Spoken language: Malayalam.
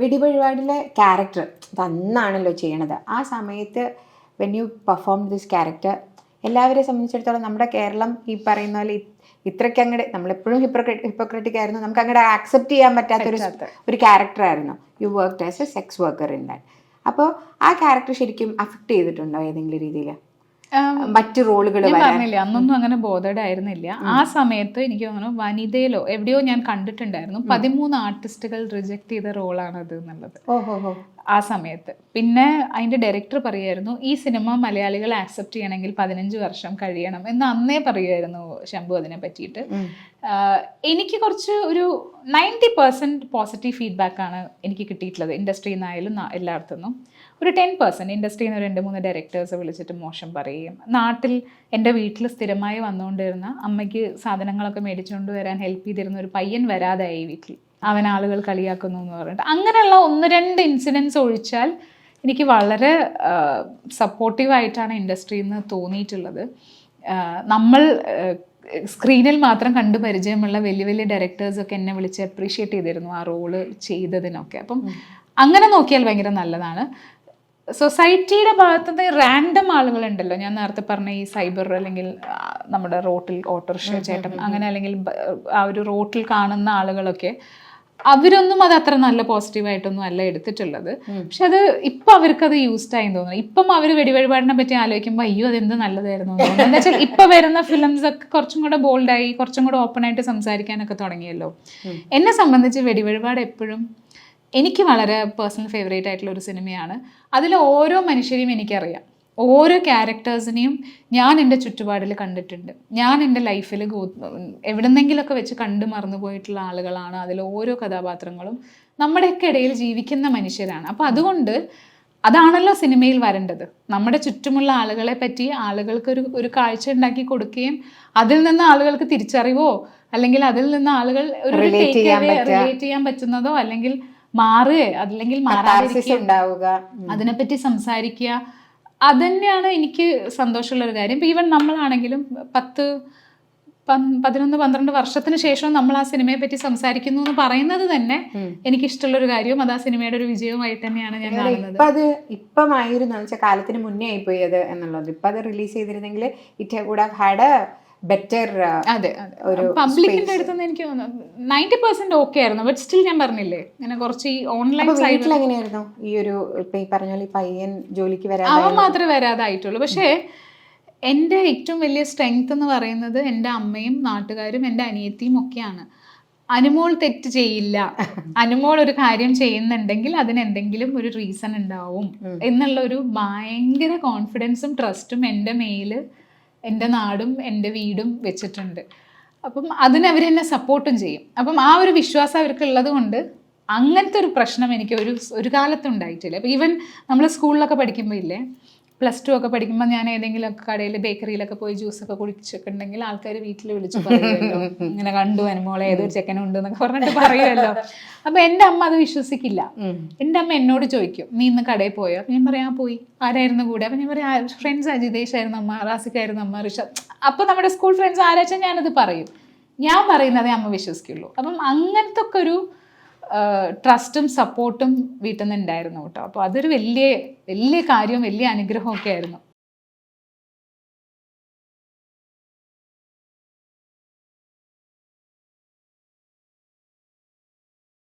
വെടിവഴിപാടിലെ ക്യാരക്ടർ അന്നാണല്ലോ ചെയ്യണത്. ആ സമയത്ത് when you perform this character എല്ലാവരെ സംബന്ധിച്ചിടത്തോളം നമ്മുടെ കേരളം ഈ പറയുന്ന പോലെ ഇത്രയ്ക്ക് അങ്ങോട്ട് നമ്മളെപ്പോഴും ഹിപ്പോക്രറ്റ് ഹിപ്പോക്രറ്റിക് ആയിരുന്നു. നമുക്ക് അങ്ങോട്ട് ആക്സെപ്റ്റ് ചെയ്യാൻ പറ്റാത്തൊരു ഒരു ക്യാരക്ടർ ആയിരുന്നു. You work as a sex worker in that അപ്പോൾ ആ ക്യാരക്ടർ ശരിക്കും അഫക്റ്റ് ചെയ്തിട്ടുണ്ടോ ഏതെങ്കിലും രീതിയിൽ മറ്റു റോളുകൾ പറഞ്ഞില്ല അന്നൊന്നും അങ്ങനെ ബോധേഡ് ആയിരുന്നില്ല ആ സമയത്ത് എനിക്ക് തോന്നുന്നു വനിതയിലോ എവിടെയോ ഞാൻ കണ്ടിട്ടുണ്ടായിരുന്നു. പതിമൂന്ന് ആർട്ടിസ്റ്റുകൾ റിജക്ട് ചെയ്ത റോളാണ് അത് എന്നുള്ളത്. ഓഹോ ആ സമയത്ത്. പിന്നെ അതിന്റെ ഡയറക്ടർ പറയുമായിരുന്നു ഈ സിനിമ മലയാളികൾ ആക്സെപ്റ്റ് ചെയ്യണമെങ്കിൽ പതിനഞ്ച് വർഷം കഴിയണം എന്ന് അന്നേ പറയുമായിരുന്നു ശംഭു അതിനെ പറ്റിയിട്ട്. എനിക്ക് കുറച്ച് ഒരു നയന്റി പെർസെന്റ് പോസിറ്റീവ് ഫീഡ്ബാക്ക് ആണ് എനിക്ക് കിട്ടിയിട്ടുള്ളത് ഇൻഡസ്ട്രിയിൽ നിന്നായാലും എല്ലായിടത്തുനിന്നും ഒരു ടെൻ പെർസെന്റ് ഇൻഡസ്ട്രിയിൽ നിന്ന് രണ്ട് മൂന്ന് ഡയറക്ടേഴ്സ് വിളിച്ചിട്ട് മോശം പറയുകയും നാട്ടിൽ എന്റെ വീട്ടിൽ സ്ഥിരമായി വന്നുകൊണ്ടിരുന്ന അമ്മയ്ക്ക് സാധനങ്ങളൊക്കെ മേടിച്ചുകൊണ്ട് വരാൻ ഹെൽപ്പ് ചെയ്തിരുന്ന ഒരു പയ്യൻ വരാതായി വീട്ടിൽ. അവൻ ആളുകൾ കളിയാക്കുന്നു എന്ന് പറഞ്ഞിട്ട്. അങ്ങനെയുള്ള ഒന്ന് രണ്ട് ഇൻസിഡൻസ് ഒഴിച്ചാൽ എനിക്ക് വളരെ സപ്പോർട്ടീവായിട്ടാണ് ഇൻഡസ്ട്രിയിൽ നിന്ന് തോന്നിയിട്ടുള്ളത്. നമ്മൾ സ്ക്രീനിൽ മാത്രം കണ്ടു പരിചയമുള്ള വലിയ വലിയ ഡയറക്ടേഴ്സൊക്കെ എന്നെ വിളിച്ച് അപ്രീഷിയേറ്റ് ചെയ്തിരുന്നു ആ റോൾ ചെയ്തതിനൊക്കെ. അപ്പം അങ്ങനെ നോക്കിയാൽ ഭയങ്കര നല്ലതാണ്. സൊസൈറ്റിയുടെ ഭാഗത്തുനിന്ന് റാൻഡം ആളുകളുണ്ടല്ലോ. ഞാൻ നേരത്തെ പറഞ്ഞ ഈ സൈബർ അല്ലെങ്കിൽ നമ്മുടെ റോട്ടിൽ ഓട്ടോറിക്ഷ ചേട്ടൻ അങ്ങനെ അല്ലെങ്കിൽ ആ ഒരു റോട്ടിൽ കാണുന്ന ആളുകളൊക്കെ അവരൊന്നും അത് അത്ര നല്ല പോസിറ്റീവായിട്ടൊന്നും അല്ല എടുത്തിട്ടുള്ളത്. പക്ഷെ അത് ഇപ്പൊ അവർക്ക് അത് യൂസ്ഡ് ആയി തോന്നുന്നു. ഇപ്പം അവർ വെടിവഴിപാടിനെ പറ്റി ആലോചിക്കുമ്പോൾ അയ്യോ അതെന്ത് നല്ലതായിരുന്നു? എന്ന് വെച്ചാൽ ഇപ്പൊ വരുന്ന ഫിലിംസ് ഒക്കെ കുറച്ചും കൂടെ ബോൾഡായി കുറച്ചും കൂടെ ഓപ്പൺ ആയിട്ട് സംസാരിക്കാനൊക്കെ തുടങ്ങിയല്ലോ. എന്നെ സംബന്ധിച്ച് വെടിവഴിപാട് എപ്പോഴും എനിക്ക് വളരെ പേഴ്സണൽ ഫേവറേറ്റ് ആയിട്ടുള്ള ഒരു സിനിമയാണ് അതിലെ ഓരോ മനുഷ്യരെയും എനിക്കറിയാം. ഓരോ ക്യാരക്ടേഴ്സിനെയും ഞാൻ എന്റെ ചുറ്റുപാടിൽ കണ്ടിട്ടുണ്ട്. ഞാൻ എന്റെ ലൈഫിൽ എവിടെന്നെങ്കിലൊക്കെ വെച്ച് കണ്ടു മറന്നു പോയിട്ടുള്ള ആളുകളാണ് അതിൽ ഓരോ കഥാപാത്രങ്ങളും നമ്മുടെയൊക്കെ ഇടയിൽ ജീവിക്കുന്ന മനുഷ്യരാണ്. അപ്പോൾ അതുകൊണ്ട് അതാണല്ലോ സിനിമയിൽ വരേണ്ടത്. നമ്മുടെ ചുറ്റുമുള്ള ആളുകളെ പറ്റി ആളുകൾക്ക് ഒരു ഒരു കാഴ്ച ഉണ്ടാക്കി കൊടുക്കുകയും അതിൽ നിന്ന് ആളുകൾക്ക് തിരിച്ചറിവോ അല്ലെങ്കിൽ അതിൽ നിന്ന് ആളുകൾ ഒരു. റിലേറ്റ് ചെയ്യാൻ പറ്റുന്നതോ അല്ലെങ്കിൽ മാറുകയോ അല്ലെങ്കിൽ മാറാതിരിക്കുക അതിനെപ്പറ്റി സംസാരിക്കുക അതന്നെയാണ് എനിക്ക് സന്തോഷമുള്ളൊരു കാര്യം. ഇപ്പം ഈവൻ നമ്മളാണെങ്കിലും പത്ത് പതിനൊന്ന് പന്ത്രണ്ട് വർഷത്തിന് ശേഷം നമ്മൾ ആ സിനിമയെ പറ്റി സംസാരിക്കുന്നു എന്ന് പറയുന്നത് തന്നെ എനിക്ക് ഇഷ്ടമുള്ള ഒരു കാര്യവും അത് ആ സിനിമയുടെ ഒരു വിജയവുമായിട്ട് തന്നെയാണ് ഞാൻ ഇപ്പൊ അത് ഇപ്പമായിരുന്നു വെച്ചാൽ കാലത്തിന് മുന്നേ ആയിപ്പോയി അത് എന്നുള്ളത്. ഇപ്പൊ അത് റിലീസ് ചെയ്തിരുന്നെങ്കിൽ it would have had a better അതെ ഒരു പബ്ലിക്കിന്റെ അടുത്തുനിന്ന് എനിക്ക് തോന്നുന്നു. നയന്റി പെർസെന്റ് ഓക്കെ ആയിരുന്നു ബട്ട് സ്റ്റിൽ ഞാൻ പറഞ്ഞില്ലേ ഇങ്ങനെ കുറച്ച് ഈ ഓൺലൈൻ സൈറ്റിൽ എങ്ങനെയായിരുന്നു? ഈ ഒരു ഇപ്പൊ ഈ പറഞ്ഞ പോലെ പയ്യൻ ജോലിക്ക് വരാൻ അവൻ മാത്രമേ വരാതായിട്ടുള്ളൂ. പക്ഷേ എന്റെ ഏറ്റവും വലിയ സ്ട്രെങ്ത് എന്ന് പറയുന്നത് എന്റെ അമ്മയും നാട്ടുകാരും എന്റെ അനിയത്തിയും ഒക്കെയാണ്. അനുമോൾ തെറ്റ് ചെയ്യില്ല. അനുമോൾ ഒരു കാര്യം ചെയ്യുന്നുണ്ടെങ്കിൽ അതിന് എന്തെങ്കിലും ഒരു റീസൺ ഉണ്ടാവും. എന്നുള്ള ഒരു ഭയങ്കര കോൺഫിഡൻസും ട്രസ്റ്റും എന്റെ മേൽ എന്റെ നാടും എന്റെ വീടും വെച്ചിട്ടുണ്ട്. അപ്പം അതിന് അവർ എന്നെ സപ്പോർട്ടും ചെയ്യും. അപ്പം ആ ഒരു വിശ്വാസം അവർക്ക് ഉള്ളത് കൊണ്ട് അങ്ങനത്തെ ഒരു പ്രശ്നം എനിക്ക് ഒരു ഒരു കാലത്തുണ്ടായിട്ടില്ല അപ്പം ഈവൻ നമ്മൾ സ്കൂളിലൊക്കെ പഠിക്കുമ്പോൾ ഇല്ലേ പ്ലസ് ടു ഒക്കെ പഠിക്കുമ്പോൾ ഞാൻ ഏതെങ്കിലും ഒക്കെ കടയിൽ ബേക്കറിയിലൊക്കെ പോയി ജ്യൂസൊക്കെ കുടിച്ചൊക്കെ ഉണ്ടെങ്കിൽ ആൾക്കാർ വീട്ടിൽ വിളിച്ച് പറയുമല്ലോ. ഇങ്ങനെ കണ്ടു അനുമോളെ ഏതൊരു ചെക്കനുണ്ട് എന്നൊക്കെ പറഞ്ഞിട്ട് പറയുമല്ലോ. അപ്പൊ എന്റെ അമ്മ അത് വിശ്വസിക്കില്ല. എന്റെ അമ്മ എന്നോട് ചോദിക്കും നീ ഇന്ന് കടയിൽ പോയോ? ഞാൻ പറയാം പോയി. ആരായിരുന്നു കൂടെ? അപ്പൊ ഞാൻ പറയാം ഫ്രണ്ട്സ് അജിതേഷ് ആയിരുന്നു അമ്മ റാസിക്കായിരുന്നു അമ്മ ഋഷ അപ്പൊ നമ്മുടെ സ്കൂൾ ഫ്രണ്ട്സ് ആരാച്ചാൽ ഞാനത് പറയും. ഞാൻ പറയുന്നതേ അമ്മ വിശ്വസിക്കുള്ളൂ. അപ്പം അങ്ങനത്തെ ഒക്കെ ഒരു ട്രസ്റ്റും സപ്പോർട്ടും വീട്ടിൽ നിന്ന് ഉണ്ടായിരുന്നു കേട്ടോ. അപ്പോൾ അതൊരു വലിയ വലിയ കാര്യവും വലിയ അനുഗ്രഹമൊക്കെ ആയിരുന്നു.